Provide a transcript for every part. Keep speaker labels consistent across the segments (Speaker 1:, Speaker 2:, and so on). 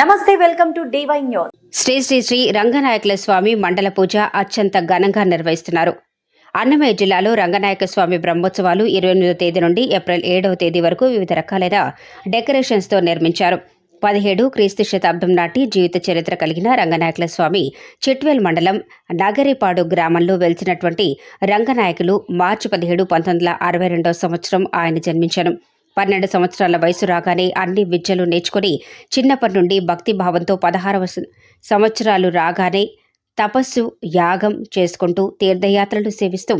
Speaker 1: నమస్తే welcome to DY news.
Speaker 2: Shri Shri Shri రంగనాయకుల స్వామి మండల పూజ అత్యంత ఘనంగా నిర్వహిస్తున్నారు. అన్నమయ్య జిల్లాలో రంగనాయక స్వామి బ్రహ్మోత్సవాలు ఇరవై ఎనిమిదో తేదీ నుండి ఏప్రిల్ ఏడవ తేదీ వరకు వివిధ రకాలైన డెకరేషన్స్తో నిర్మించారు. పదిహేడు క్రీస్తు శతాబ్దం నాటి జీవిత చరిత్ర కలిగిన రంగనాయకుల స్వామి చిట్వేల్ మండలం నగరిపాడు గ్రామంలో వెలిసినటువంటి రంగనాయకులు మార్చి పదిహేడు పంతొమ్మిది వందల అరవై రెండవ సంవత్సరం ఆయన జన్మించారు. పన్నెండు సంవత్సరాల వయసు రాగానే అన్ని విద్యలు నేర్చుకుని చిన్నప్పటి నుండి భక్తి భావంతో పదహారవ సంవత్సరాలు రాగానే తపస్సు యాగం చేసుకుంటూ తీర్థయాత్రలు సేవిస్తూ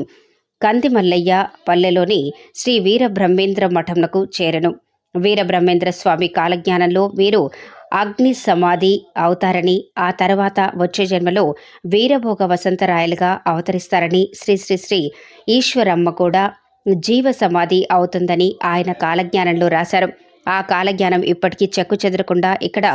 Speaker 2: కందిమల్లయ్య పల్లెలోని శ్రీ వీరబ్రహ్మేంద్ర మఠంలకు చేరను. వీరబ్రహ్మేంద్ర స్వామి కాలజ్ఞానంలో వీరు అగ్ని సమాధి అవుతారని ఆ తర్వాత వచ్చే జన్మలో వీరభోగ వసంతరాయలుగా అవతరిస్తారని శ్రీ శ్రీ శ్రీ ఈశ్వరమ్మ కూడా జీవ సమాధి అవుతుందని ఆయన కాలజ్ఞానంలో రాశారు. ఆ కాలజ్ఞానం ఇప్పటికీ చెక్కు చెదరకుండా ఇక్కడ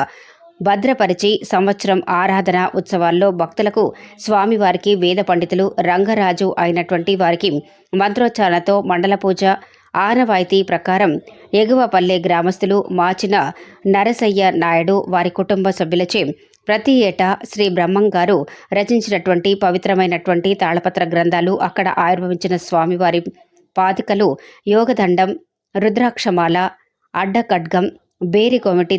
Speaker 2: భద్రపరిచి సంవత్సరం ఆరాధన ఉత్సవాల్లో భక్తులకు స్వామివారికి వేద పండితులు రంగరాజు అయినటువంటి వారికి మంత్రోచ్చారణతో మండల పూజ ఆనవాయితీ ప్రకారం ఎగువపల్లె గ్రామస్తులు మాచిన నరసయ్య నాయుడు వారి కుటుంబ సభ్యులచే ప్రతి ఏటా శ్రీ బ్రహ్మం గారు రచించినటువంటి పవిత్రమైనటువంటి తాళపత్ర గ్రంథాలు అక్కడ ఆవిర్భవించిన స్వామివారి పాతికలు యోగదండం రుద్రాక్షమాల అడ్డకడ్గం బేరికొమిటి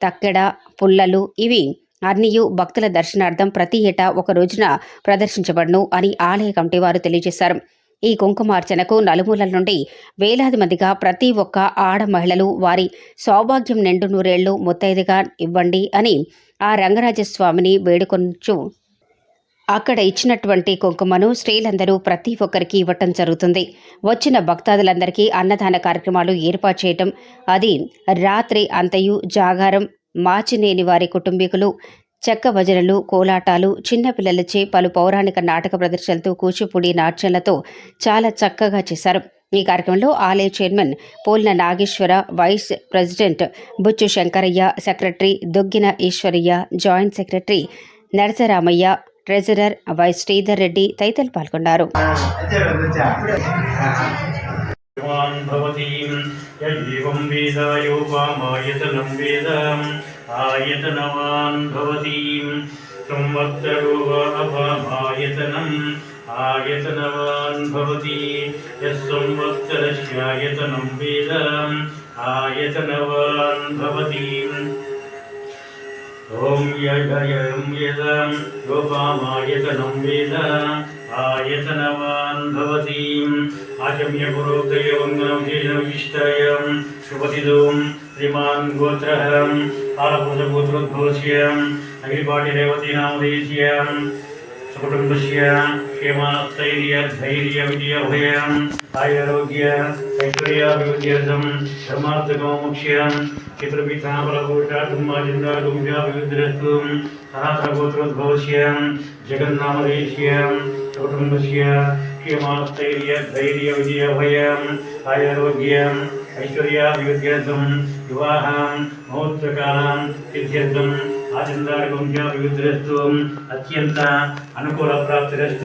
Speaker 2: తక్కెడ పుల్లలు ఇవి అన్నియు భక్తుల దర్శనార్థం ప్రతి ఏటా ఒక రోజున ప్రదర్శించబడును అని ఆలయ కమిటీ వారు తెలియజేశారు. ఈ కుంకుమార్చనకు నలుమూలల నుండి వేలాది మందిగా ప్రతి ఒక్క ఆడ మహిళలు వారి సౌభాగ్యం నిండు నూరేళ్ళు ముత్తైదుగా ఇవ్వండి అని ఆ రంగరాజస్వామిని వేడుకొంచు అక్కడ ఇచ్చినటువంటి కుంకుమను స్త్రీలందరూ ప్రతి ఒక్కరికి ఇవ్వటం జరుగుతుంది. వచ్చిన భక్తాదులందరికీ అన్నదాన కార్యక్రమాలు ఏర్పాటు చేయటం అది రాత్రి అంతయు జాగారం మాచినేని వారి కుటుంబీకులు చెక్క భజనలు కోలాటాలు చిన్నపిల్లలచే పలు పౌరాణిక నాటక ప్రదర్శనలతో కూచిపూడి నాట్యాలతో చాలా చక్కగా చేశారు. ఈ కార్యక్రమంలో ఆలయ chairman Polna Nageswara vice president Buchu Shankaraiah secretary Duggina Eshwaraiah joint secretary Narasaramaiah treasurer Y Sridhar Reddy తదితరులు పాల్గొన్నారు.
Speaker 3: ఆయతనవాన్ భవతి. యస్సంవత్సరస్యాయతనం వేద ఆయతనవాన్ భవతి. ॐ यजयं यदं गोपामायतनं वेद, आयतनवान् भवतीम्। आचम्य पुरोक्तयवङ्गनं शेषविष्टयं शुभतिदों श्रीमान् गोत्रः आलपुषपुत्रोद्भवस्य अगिरिपाटिरेवतीनामदेश्य सकुटुम्बस्य ക്ഷേമസ്ഥൈര്യധൈര്യവിജയഭയം ആരോഗ്യ ഐശ്വര്യാഭിവൃദ്ധ്യസം ധർമാർത്ഥകോമുക്ഷ്യം ചിത്രപീഠാപരഭൂഷാധുമാചിന്താകുംജാഭിവൃദ്ധിരത്വം സഹസ്രഗോത്രോദ്ഭവസ്യം ജഗന്നാമദേശീയം കൗട്ടുംബസ്യ ക്ഷേമസ്ഥൈര്യധൈര്യവിജയഭയം ആരോഗ്യം ऐश्वर्याभिवृद्ध्यर्थं युवाहां महोत्सकानां सिद्ध्यर्थम् आचन्दारगुण्या विविधत्वम् अत्यन्त अनुकूलप्राप्तिरस्तु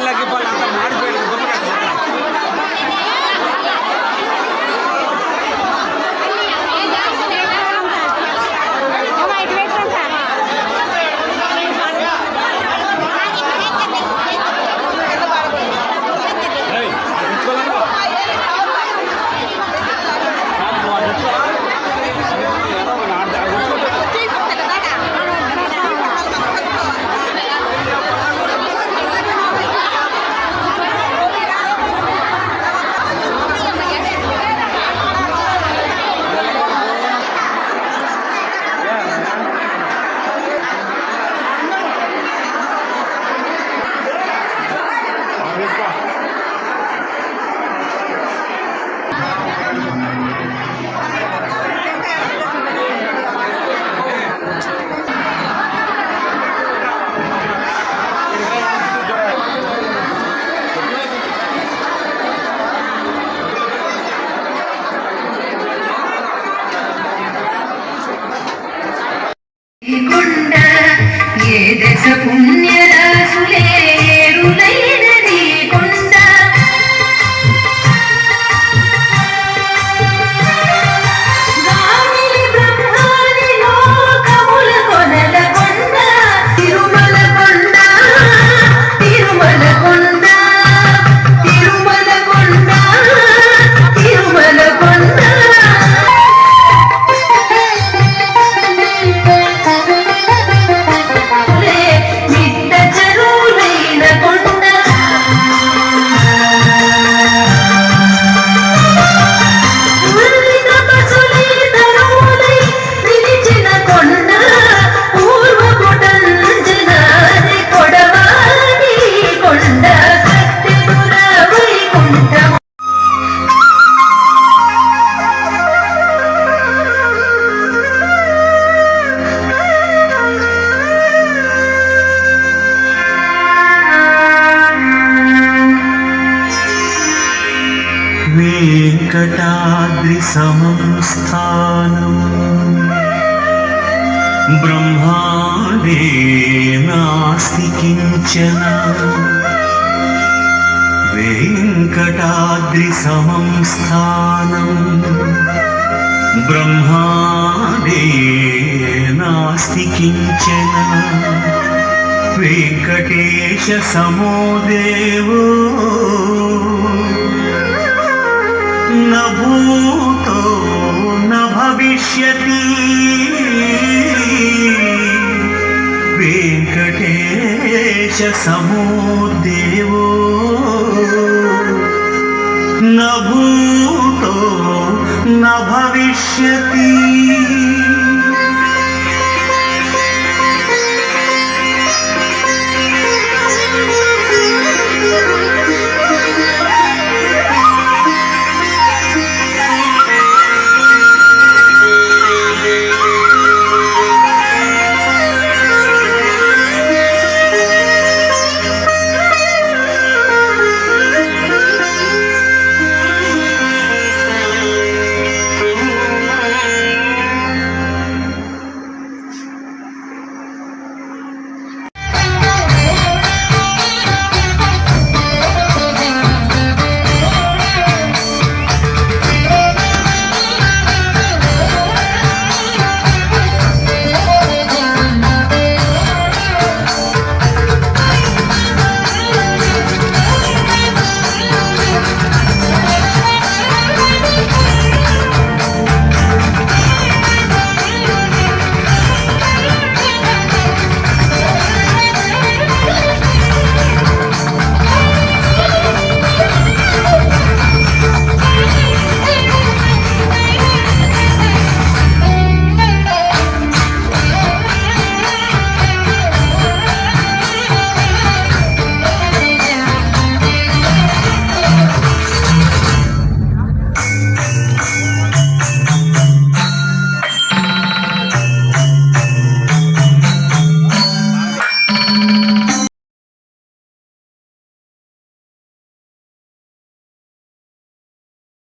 Speaker 3: వాళ్ళకి వాళ్ళంతా మారిపోయారు
Speaker 4: वेङ्कटाद्रिसमं स्थानम् ब्रह्माण्डे नास्ति किञ्चन वेङ्कटाद्रिसमं स्थानम् ब्रह्माण्डे नास्ति किञ्चन वेङ्कटेशसमो देवो न भूतो न भविष्यति वेङ्कटेशसमो देवो न भूतो न भविष्यति